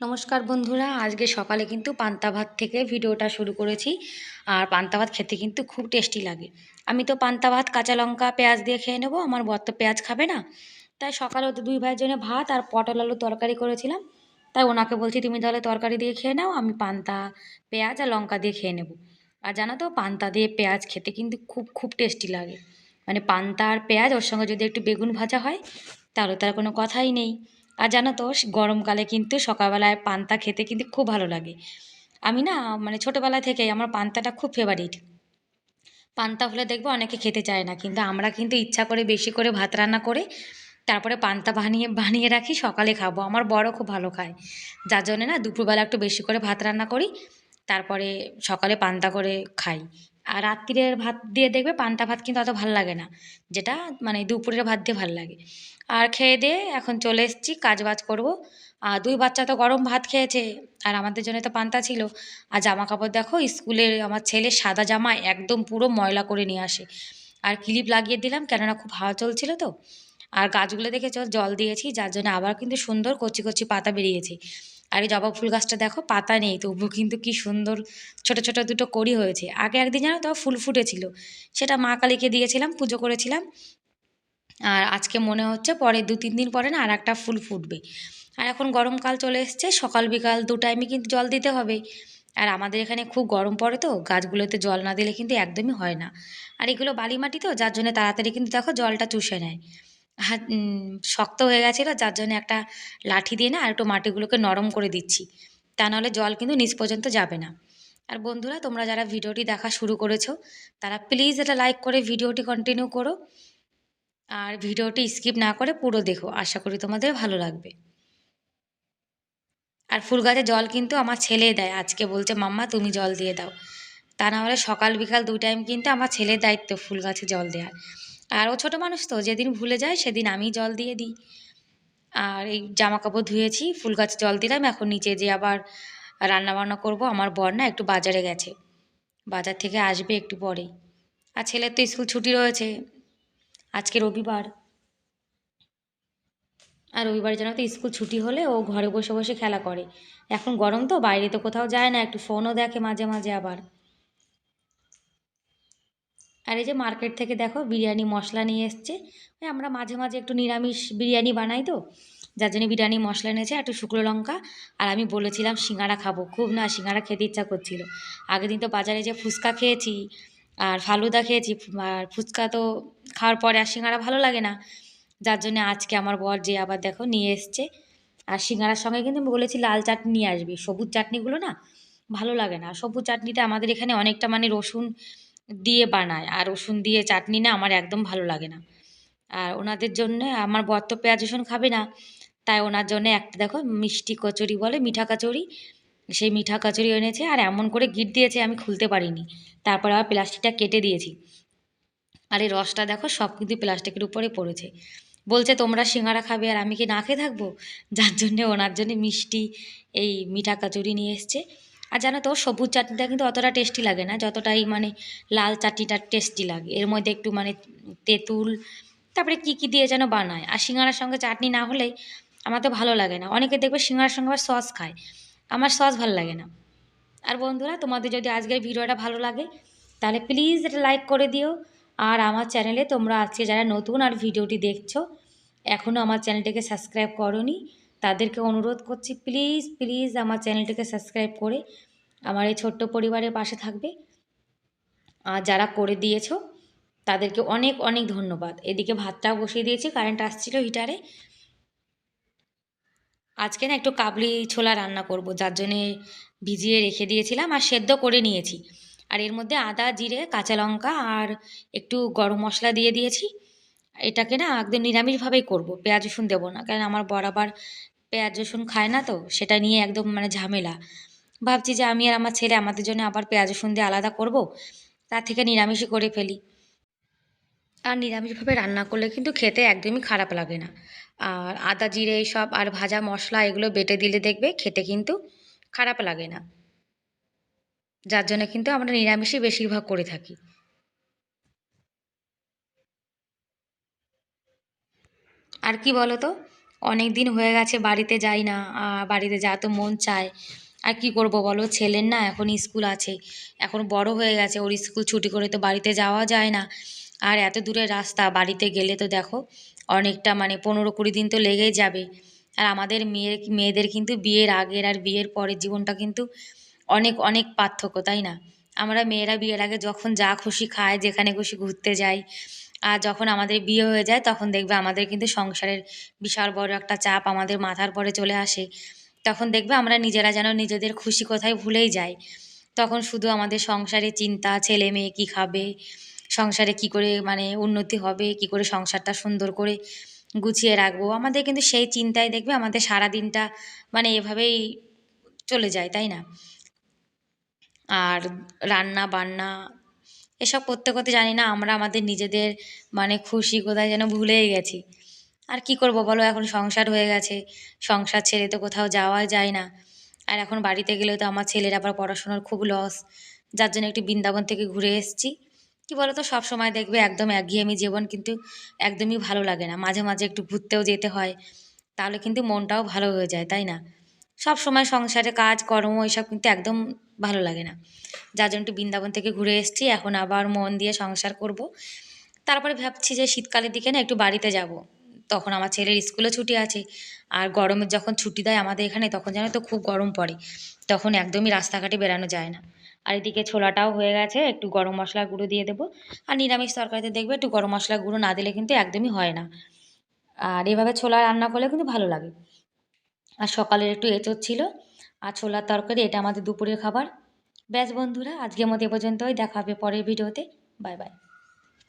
নমস্কার বন্ধুরা, আজকে সকালে কিন্তু পান্তা ভাত থেকে ভিডিওটা শুরু করেছি। আর পান্তা ভাত খেতে কিন্তু খুব টেস্টি লাগে। আমি তো পান্তা ভাত, কাঁচা লঙ্কা, পেঁয়াজ দিয়ে খেয়ে নেব, আমার বর তো পেঁয়াজ খাবে না। তাই সকালে ওদের দুই ভাইয়ের জন্য ভাত আর পটল আলু তরকারি করেছিলাম। তাই ওনাকে বলছি, তুমি তাহলে তরকারি দিয়ে খেয়ে নাও, আমি পান্তা, পেঁয়াজ আর লঙ্কা দিয়ে খেয়ে নেব। আর জানো তো, পান্তা দিয়ে পেঁয়াজ খেতে কিন্তু খুব খুব টেস্টি লাগে। মানে পান্তা আর পেঁয়াজ, ওর সঙ্গে যদি একটু বেগুন ভাজা হয়, তাহলে তার কোনো কথাই নেই। আর জানো তো গরমকালে কিন্তু সকালবেলায় পান্তা খেতে কিন্তু খুব ভালো লাগে। আমি না মানে ছোটোবেলা থেকেই আমার পান্তাটা খুব ফেভারিট পান্তা হলে দেখব অনেকে খেতে চায় না, কিন্তু আমরা কিন্তু ইচ্ছা করে বেশি করে ভাত রান্না করে তারপরে পান্তা বানিয়ে বানিয়ে রাখি, সকালে খাব। আমার বড় খুব ভালো খায়। যার জন্যে না দুপুরবেলা একটু বেশি করে ভাত রান্না করি, তারপরে সকালে পান্তা করে খাই। আর রাত্রিরের ভাত দিয়ে দেখবে পান্তা ভাত কিন্তু অত ভালো লাগে না, যেটা মানে দুপুরের ভাত দিয়ে ভালো লাগে। আর খেয়ে দিয়ে এখন চলে এসেছি, কাজ বাজ করব। আর দুই বাচ্চা তো গরম ভাত খেয়েছে, আর আমাদের জন্য তো পান্তা ছিল। আর জামা কাপড় দেখো স্কুলের আমার ছেলে সাদা জামা একদম পুরো ময়লা করে নিয়ে আসে। আর ক্লিপ লাগিয়ে দিলাম, কেননা খুব হাওয়া চলছিল তো। আর গাছগুলো দেখে জল দিয়েছি, যার জন্য আবার কিন্তু সুন্দর কচি কচি পাতা বেরিয়েছে। আর এই জবা ফুল গাছটা দেখো, পাতা নেই তবু কিন্তু কি সুন্দর ছোট ছোট দুটো কড়ি হয়েছে। আগে একদিন জানো তো ফুল ফুটেছিল, সেটা মা কালীকে দিয়েছিলাম, পুজো করেছিলাম। আর আজকে মনে হচ্ছে পরে দু তিন দিন পরে না আর একটা ফুল ফুটবে। আর এখন গরমকাল চলে এসছে, সকাল বিকাল দু টাইমে কিন্তু জল দিতে হবে। আর আমাদের এখানে খুব গরম পড়ে তো, গাছগুলোতে জল না দিলে কিন্তু একদমই হয় না। আর এগুলো বালি মাটি তো, যার জন্য তাড়াতাড়ি কিন্তু দেখো জলটা চুষে নেয়। হাত শক্ত হয়ে গেছিল, যার জন্য একটা লাঠি দিয়ে না আর একটু মাটিগুলোকে নরম করে দিচ্ছি। তা নাহলে জল কিন্তু নিচ পর্যন্ত যাবে না। আর বন্ধুরা, তোমরা যারা ভিডিওটি দেখা শুরু করেছ, তারা প্লিজ এটা লাইক করে ভিডিওটি কন্টিনিউ করো। আর ভিডিওটি স্কিপ না করে পুরো দেখো, আশা করি তোমাদের ভালো লাগবে। আর ফুল গাছে জল কিন্তু আমার ছেলে দেয়, আজকে বলছে, মাম্মা, তুমি জল দিয়ে দাও। তা না হলে সকাল বিকাল দু টাইম কিন্তু আমার ছেলের দায়িত্ব ফুল গাছে জল দেওয়ার আর ও ছোটো মানুষ তো, যেদিন ভুলে যায় সেদিন আমি জল দিয়ে দিই। আর এই জামা কাপড় ধুয়েছি, ফুল গাছে জল দিলাম, এখন নিচে যে আবার রান্না বান্না করব, আমার বর না একটু বাজারে গেছে। বাজার থেকে আসবে একটু পরেই। আর ছেলের তো স্কুল ছুটি রয়েছে, আজকে রবিবার। আর রবিবার জানো তো স্কুল ছুটি হলে ও ঘরে বসে বসে খেলা করে। এখন গরম তো, বাইরে তো কোথাও যায় না, একটু ফোনও দেখে মাঝে মাঝে আবার। আর এই যে মার্কেট থেকে দেখো বিরিয়ানি মশলা নিয়ে এসছে। আমরা মাঝে মাঝে একটু নিরামিষ বিরিয়ানি বানাই তো, যার জন্য বিরিয়ানি মশলা এনেছে, একটু শুকনো লঙ্কা, আর আমি বলেছিলাম সিঙ্গারা খাব, খুব না সিঙ্গারা খেতে ইচ্ছা করছিল। আগের দিন তো বাজারে যে ফুচকা খেয়েছি, আর ফালুদা খেয়েছি, আর ফুচকা তো খাওয়ার পরে আর সিঙ্গারা ভালো লাগে না। যার জন্য আজকে আমার বর যে আবার দেখো নিয়ে এসছে, আর সিঙ্গারার সঙ্গে কিন্তু বলেছি লাল চাটনি নিয়ে আসবি। সবুজ চাটনিগুলো না ভালো লাগে না। সবুজ চাটনিটা আমাদের এখানে অনেকটা মানে রসুন দিয়ে বানায়। আর রসুন দিয়ে চাটনি না আমার একদম ভালো লাগে না। আর ওনাদের জন্য, আমার বর তো পেঁয়াজ, রসুন খাবে না। তাই ওনার জন্য একটা, দেখো, মিষ্টি কচুরি বলে, মিঠা কচুরি। সেই মিঠা কচুরি এনেছে আর এমন করে গিট দিয়েছে, আমি খুলতে পারিনি। তারপর আবার প্লাস্টিকটা কেটে দিয়েছি। আর এই রসটা, দেখো, সব কিন্তু প্লাস্টিকের উপরে পড়েছে। বলছে, তোমরা সিঙ্গারা খাবে আর আমি কি না খেয়ে থাকব? যার জন্যে ওনার জন্য মিষ্টি, এই মিঠা কচুরি নিয়ে এসছে। আর জানো তো, সবুজ চাটনিটা কিন্তু অতটা টেস্টি লাগে না, যতটাই মানে লাল চাটনিটা টেস্টি লাগে। এর মধ্যে একটু মানে তেঁতুল, তারপরে কী কী দিয়ে যেন বানায়। আর সিঙ্গারার সঙ্গে চাটনি না হলে আমার তো ভালো লাগে না। অনেকে দেখবে সিঙ্গারার সঙ্গে আবার সস খায়। আমার সস ভালো লাগে না। আর বন্ধুরা, তোমাদের যদি আজকের ভিডিওটা ভালো লাগে, তাহলে প্লিজ এটা লাইক করে দিও। আর আমার চ্যানেলে তোমরা আজকে যারা নতুন আর ভিডিওটি দেখছ এখনও আমার চ্যানেলটিকে সাবস্ক্রাইব করনি তাদেরকে অনুরোধ করছি প্লিজ প্লিজ আমার চ্যানেলটিকে সাবস্ক্রাইব করে আমার এই ছোট্ট পরিবারের পাশে থাকবে। আর যারা করে দিয়েছ, তাদেরকে অনেক অনেক ধন্যবাদ। এদিকে ভাতটাও বসিয়ে দিয়েছি কারেন্ট আসছিল হিটারে আজকে না একটু কাবলি ছোলা রান্না করব, যার জন্যে ভিজিয়ে রেখে দিয়েছিলাম আর সেদ্ধ করে নিয়েছি। আর এর মধ্যে আদা, জিরে, কাঁচা লঙ্কা আর একটু গরম মশলা দিয়ে দিয়েছি। এটাকে না একদম নিরামিষভাবেই করব, পেঁয়াজ রসুন দেবো না, কারণ আমার বরাবর পেঁয়াজ, রসুন খায় না তো, সেটা নিয়ে একদম মানে ঝামেলা। ভাবছি যে আমি আর আমার ছেলে আমাদের জন্য আবার পেঁয়াজ, রসুন দিয়ে আলাদা করব, তার থেকে নিরামিষই করে ফেলি। আর নিরামিষভাবে রান্না করলে কিন্তু খেতে একদমই খারাপ লাগে না। আর আদা জিরে এইসব আর ভাজা মশলা এগুলো বেটে দিলে দেখবে খেতে কিন্তু খারাপ লাগে না। যার জন্য কিন্তু আমরা নিরামিষই বেশিরভাগ করে থাকি। আর কি বলো তো? অনেক দিন হয়ে গেছে বাড়িতে যাই না বাড়িতে যা তো মন চায়। আর কি করব বলো? ছেলের না এখন স্কুল আছে। এখন বড় হয়ে গেছে, ওর স্কুল ছুটি করে তো বাড়িতে যাওয়া যায় না। আর এত দূরের রাস্তা, বাড়িতে গেলে তো দেখো অনেকটা মানে পনেরো কুড়ি দিন তো লেগেই যাবে। আর আমাদের মেয়ের, মেয়েদের কিন্তু বিয়ের আগের আর বিয়ের পরের জীবনটা কিন্তু অনেক অনেক পার্থক্য, তাই না? আমরা মেয়েরা বিয়ের আগে যখন যা খুশি খায় যেখানে খুশি ঘুরতে যাই, আর যখন আমাদের বিয়ে হয়ে যায়, তখন দেখবে আমাদের কিন্তু সংসারের বিশাল বড় একটা চাপ আমাদের মাথার পরে চলে আসে। তখন দেখবে আমরা নিজেরা যেন নিজেদের খুশি কোথায় ভুলেই যাই। তখন শুধু আমাদের সংসারে চিন্তা, ছেলে মেয়ে কী খাবে, সংসারে কি করে মানে উন্নতি হবে, কি করে সংসারটা সুন্দর করে গুছিয়ে রাখব, আমাদের কিন্তু সেই চিন্তায় দেখবে আমাদের সারা দিনটা মানে এভাবেই চলে যায়, তাই না? আর রান্না বান্না এসব করতে করতে জানি না আমরা আমাদের নিজেদের মানে খুশি কোথায় যেন ভুলেই গেছি। আর কি করব বলো? এখন সংসার হয়ে গেছে। সংসার ছেড়ে তো কোথাও যাওয়া যায় না। আর এখন বাড়িতে গেলেও তো আমার ছেলের আবার পড়াশোনার খুব লস যার জন্য একটু বৃন্দাবন থেকে ঘুরে এসেছি। কি বলো তো সব সময় দেখবে একদম একঘেয়েমি জীবন কিন্তু একদমই ভালো লাগে না। মাঝে মাঝে একটু ঘুরতেও যেতে হয়। তাহলে কিন্তু মনটাও ভালো হয়ে যায়, তাই না? সব সময় সংসারে কাজ, কর্ম এসব কিন্তু একদম ভালো লাগে না। যার জন্য একটু বৃন্দাবন থেকে ঘুরে এসেছি, এখন আবার মন দিয়ে সংসার করব। তারপরে ভাবছি যে শীতকালের দিকে না একটু বাড়িতে যাব। তখন আমার ছেলের স্কুলে ছুটি আছে, আর গরমের যখন ছুটি দেয় আমাদের এখানে, তখন জানো তো খুব গরম পড়ে। তখন একদমই রাস্তাঘাটে বেরানো যায় না। আর এদিকে ছোলাটাও হয়ে গেছে, একটু গরম মশলার গুঁড়ো দিয়ে দেবো। আর নিরামিষ তরকারিতে দেখবে একটু গরম মশলার গুঁড়ো না দিলে কিন্তু একদমই হয় না। আর এভাবে ছোলা রান্না করলে কিন্তু ভালো লাগে। আর সকালের একটু এঁচোড় ছিল। আর ছোলার তরকারি, এটা আমাদের দুপুরের খাবার। ব্যাস বন্ধুরা, আজকের মতো এ পর্যন্তই। দেখা হবে পরের ভিডিওতে। Bye bye.